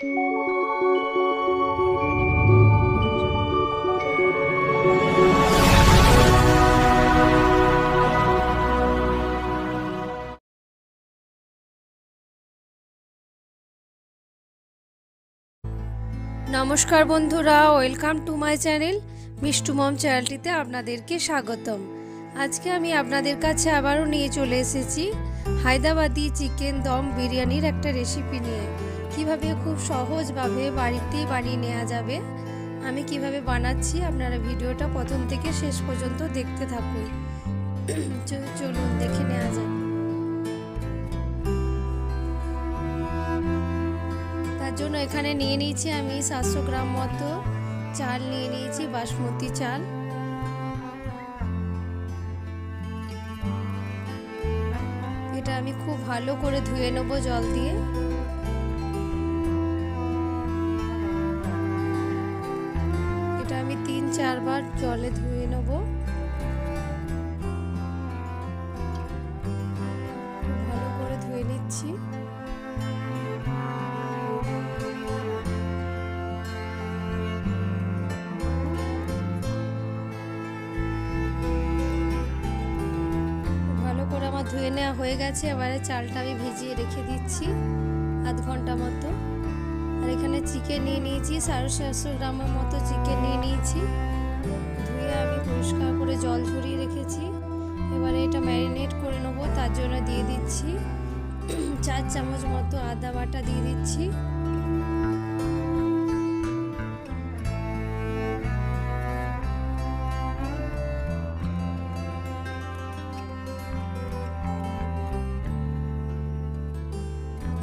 নমস্কার বন্ধুরা, welcome to my channel Mishtu mom চ্যানেলটিতে আপনাদেরকে স্বাগতম। আজকে আমি আপনাদের কাছে আবারও নিয়ে চলে এসেছি হায়দ্রাবাদি চিকেন দম বিরিয়ানির একটা রেসিপি নিয়ে। কীভাবে খুব সহজভাবে বাড়িতেই বানিয়ে নেওয়া যাবে, আমি কীভাবে বানাচ্ছি আপনারা ভিডিওটা প্রথম থেকে শেষ পর্যন্ত দেখতে থাকুন। চলুন দেখে নেওয়া যাক। তার জন্য এখানে নিয়ে নিয়েছি আমি সাতশো গ্রাম মতো চাল, নিয়ে নিয়েছি বাসমতি চাল। এটা আমি খুব ভালো করে ধুয়ে নেব জল দিয়ে। চারবার জলে ধুয়ে নেব। ভালো করে ধুয়ে নিচ্ছি। ভালো করে আমার ধুয়ে নেওয়া হয়ে গেছে। এবারে চালটা আমি ভিজিয়ে রেখে দিচ্ছি আধ ঘণ্টা মতো। এখানে চিকেন নিয়ে নিয়েছি। সাড়ে সাতশো গ্রামের মতো চিকেন নিয়ে নিয়েছি। ধুয়ে আমি পরিষ্কার করে জল ঝরিয়ে রেখেছি। এবারে এটা ম্যারিনেট করে নেব, তার জন্য দিয়ে দিচ্ছি চার চামচ মতো আদা বাটা দিয়ে দিচ্ছি।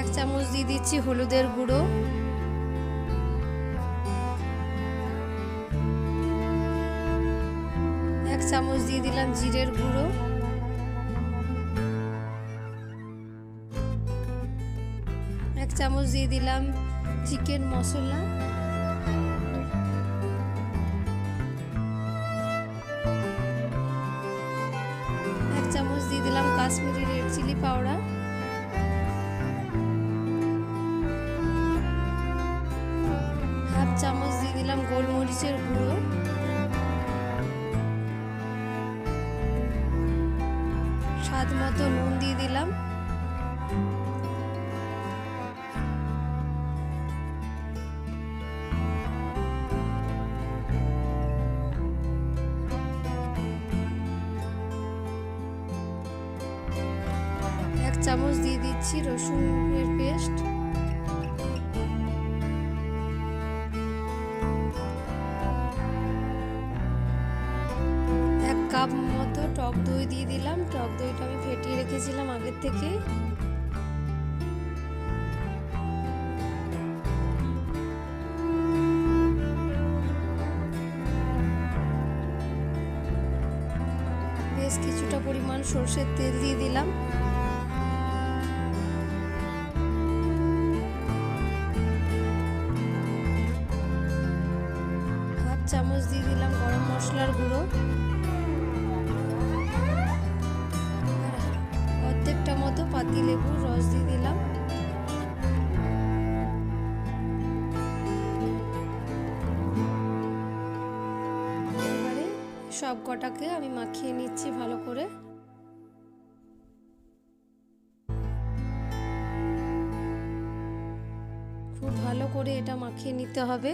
এক চামচ দিয়ে দিচ্ছি হলুদের গুঁড়ো। চামচ দিয়ে দিলাম জিরের গুঁড়ো। এক চামচ দিয়ে দিলাম চিকেন মশলা। এক চামচ দিয়ে দিলাম Kashmiri red chilli powder. Half চামচ দিয়ে দিলাম গোলমরিচের গুঁড়ো। স্বাদ মতো নুন দিয়ে দিলাম। এক চামচ দিয়ে দিচ্ছি রসুনের পেস্ট। টক দই দিয়ে দিলাম। টক দইটা আমি ফেটিয়ে রেখেছিলাম আগের থেকে। বেশ কিছুটা পরিমাণ সর্ষের তেল দিয়ে দিলাম। হাফ চামচ দিয়ে দিলাম গরম মশলার গুঁড়ো। লেবুর রস দিয়ে দিলাম। এবারে সব কটাকে আমি মাখিয়ে নিচ্ছি ভালো করে। খুব ভালো করে এটা মাখিয়ে নিতে হবে।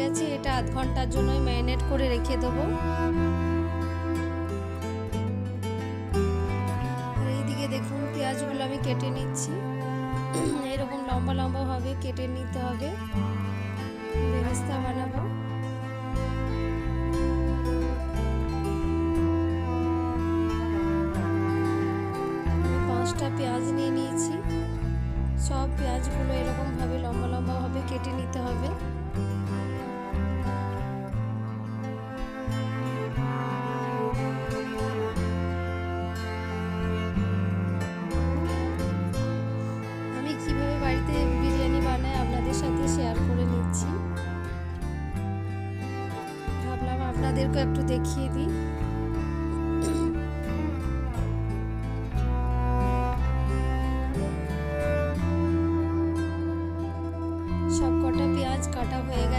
গেছে, এটা আধ ঘণ্টার জন্য ম্যারিনেট করে রেখে দেবো। এইদিকে দেখুন, পেঁয়াজগুলো আমি কেটে নিচ্ছি। এরকম লম্বা লম্বা ভাবে কেটে নিতে হবে। বেরেস্তা বানাবো। পাঁচটা পেঁয়াজ নিয়ে নিয়েছি। সব পেঁয়াজগুলো এরকমভাবে লম্বা লম্বাভাবে কেটে নিতে হবে।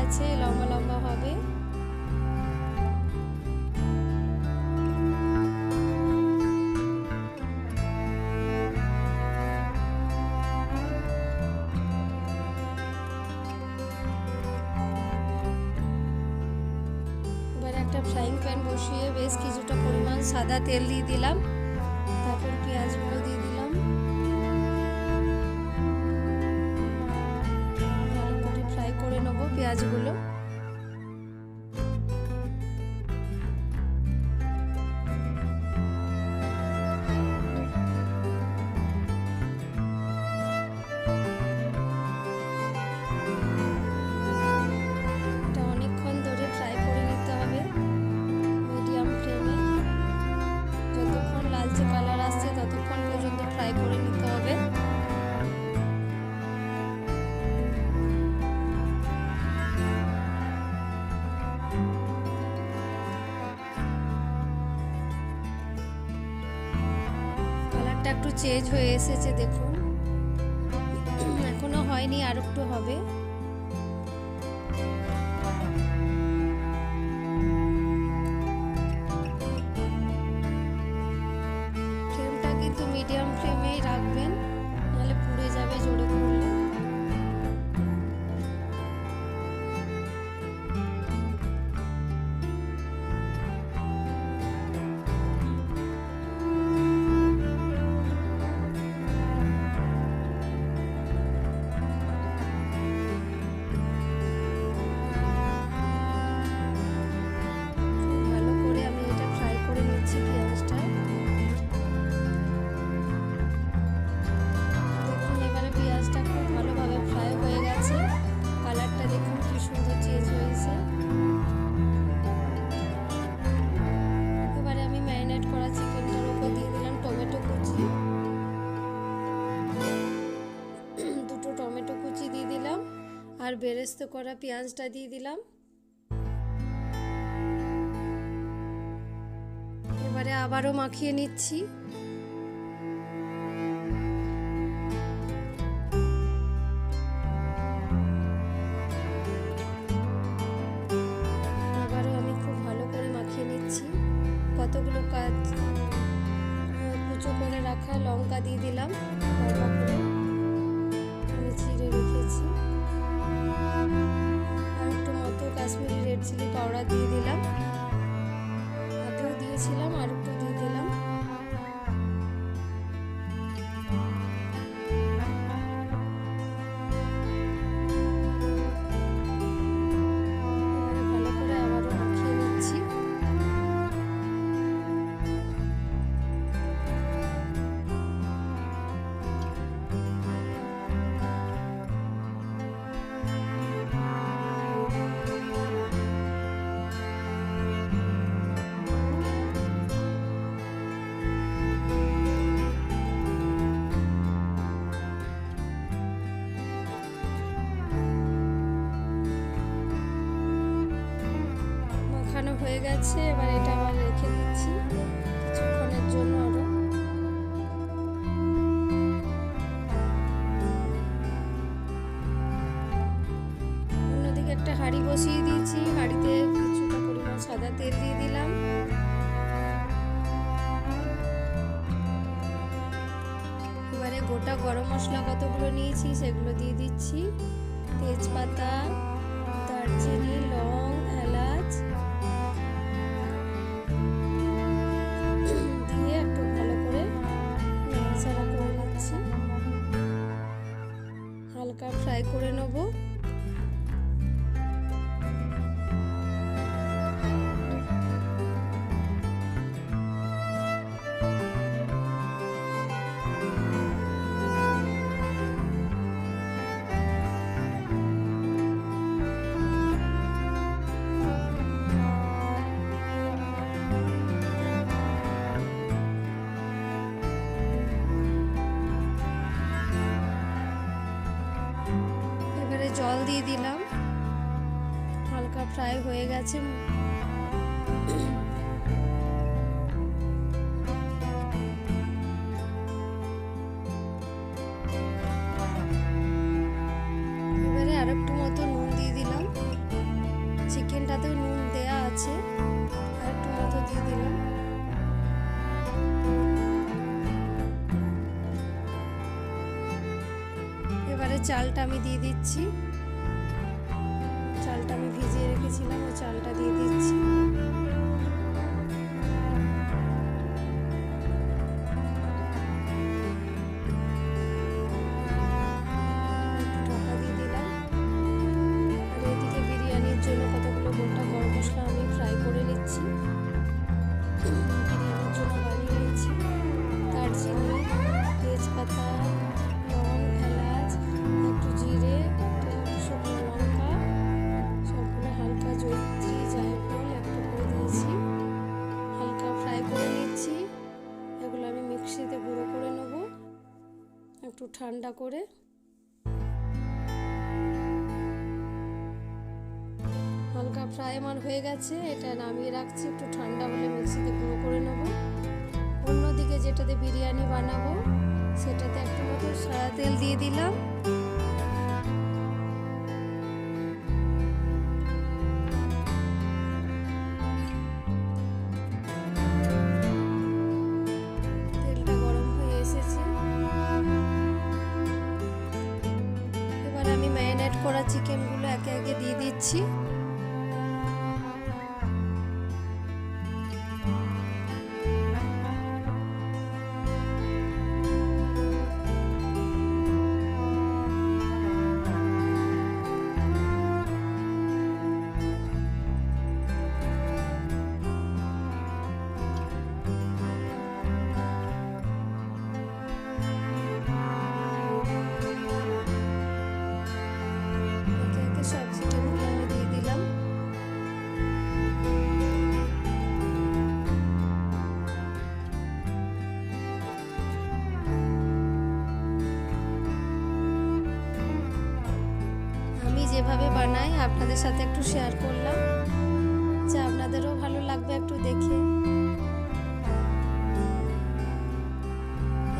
হয়েছে, লম্বা লম্বা হবে। একটা ফ্রাইং প্যান বসিয়ে বেশ কিছুটা পরিমাণ সাদা তেল দিয়ে দিলাম। একটু চেঞ্জ হয়ে এসেছে দেখুন। এখনও হয়নি আর একটু হবে। বেরেস্ত করা পেঁয়াজটা দিয়ে দিলাম। এবারে আবারও মাখিয়ে নিচ্ছি। হয়ে গেছে এবার এটা আবার রেখে দিচ্ছি। কিছুক্ষণের জন্য আরও জল দিয়ে দিলাম। হালকা ফ্রাই হয়ে গেছে। দিয়ে দিচ্ছি। চালটা আমি ভিজিয়ে রেখেছিলাম ওই চালটা দিয়ে দিচ্ছি। ঠান্ডা করে। হালকা ফ্রাই আমার হয়ে গেছে, এটা নামিয়ে রাখছি, একটু ঠান্ডা হলে মিক্সিতে গুঁড়ো করে নেব। অন্যদিকে যেটাতে বিরিয়ানি বানাবো, সেটাতে একটু মতো সারা তেল দিয়ে দিলাম। করা চিকেনগুলো একে একে দিয়ে দিচ্ছি। বানাই আপনাদের সাথে একটু শেয়ার করলাম। যে আপনাদেরও ভালো লাগবে একটু দেখে।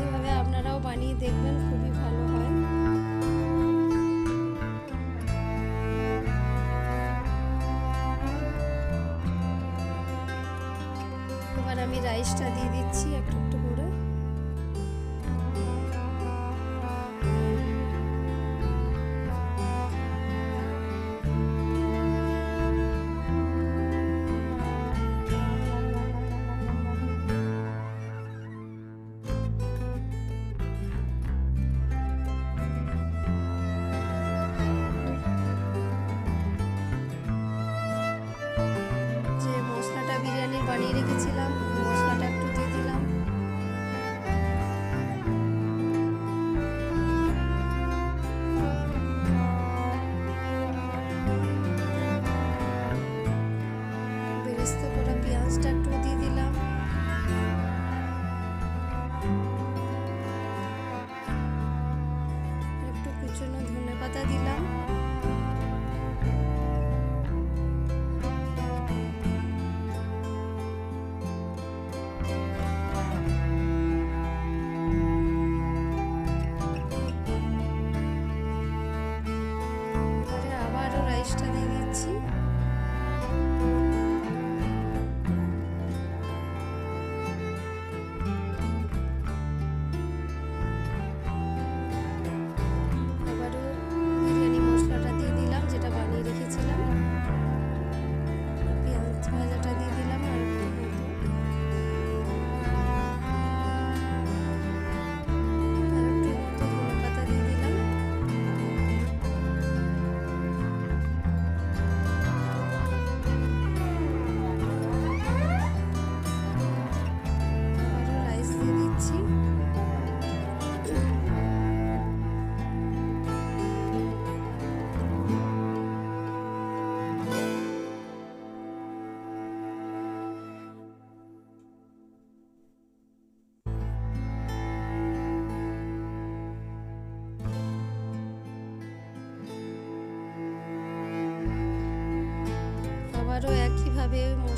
এভাবে আপনারাও বানিয়ে দেখবেন, খুবই ভালো হয়। এবার আমি রাইসটা দিয়ে দিচ্ছি, একটু একটু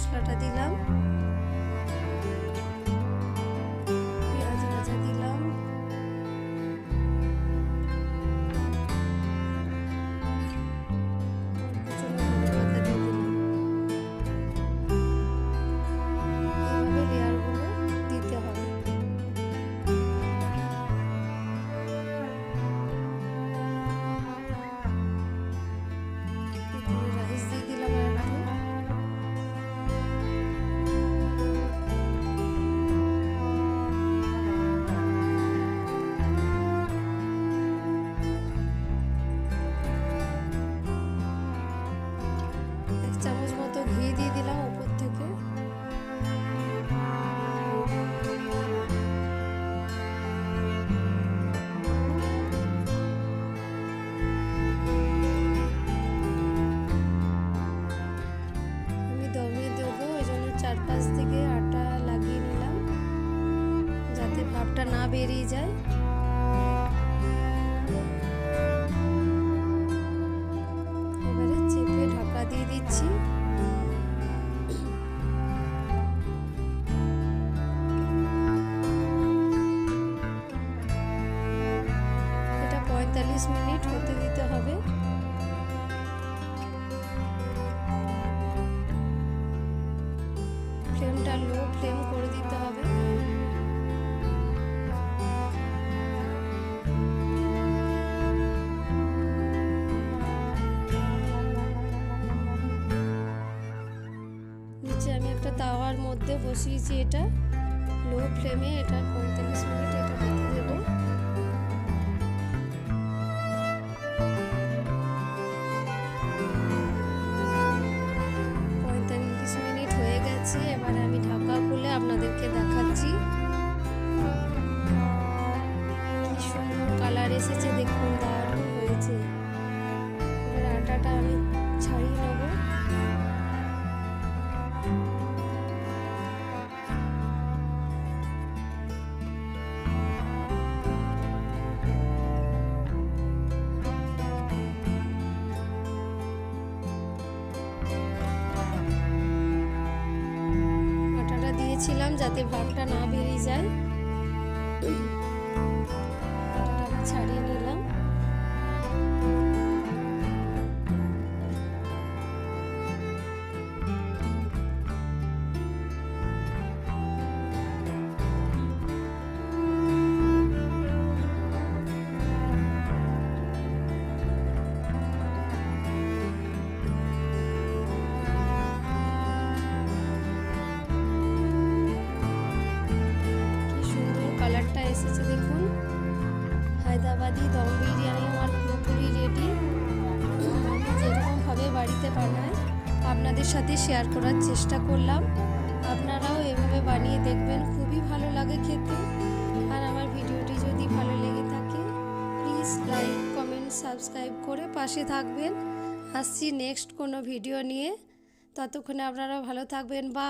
মশলাটা দিলাম। পঁয়তাল্লিশ মিনিট হতে দিতে হবে। ফ্লেমটা লো ফ্লেম করে দিতে হবে। নিচে আমি একটা তাওয়ার মধ্যে বসিয়েছি এটা। লো ফ্লেমে এটা পঁয়তাল্লিশ মিনিট দিয়েছিলাম যাতে ভাগটা না বেরিয়ে যায়। ছাড়িয়ে নিলাম। হায়দ্রাবাদি দম বিরিয়ানি আমার পুরোপুরি রেডি যেরকমভাবে বাড়িতে বানাই আপনাদের সাথে শেয়ার করার চেষ্টা করলাম। আপনারাও এভাবে বানিয়ে দেখবেন, খুবই ভালো লাগে খেতে। আর আমার ভিডিওটি যদি ভালো লেগে থাকে প্লিজ লাইক কমেন্ট সাবস্ক্রাইব করে পাশে থাকবেন। আসছি নেক্সট কোনো ভিডিও নিয়ে। ততক্ষণে আপনারা ভালো থাকবেন। বা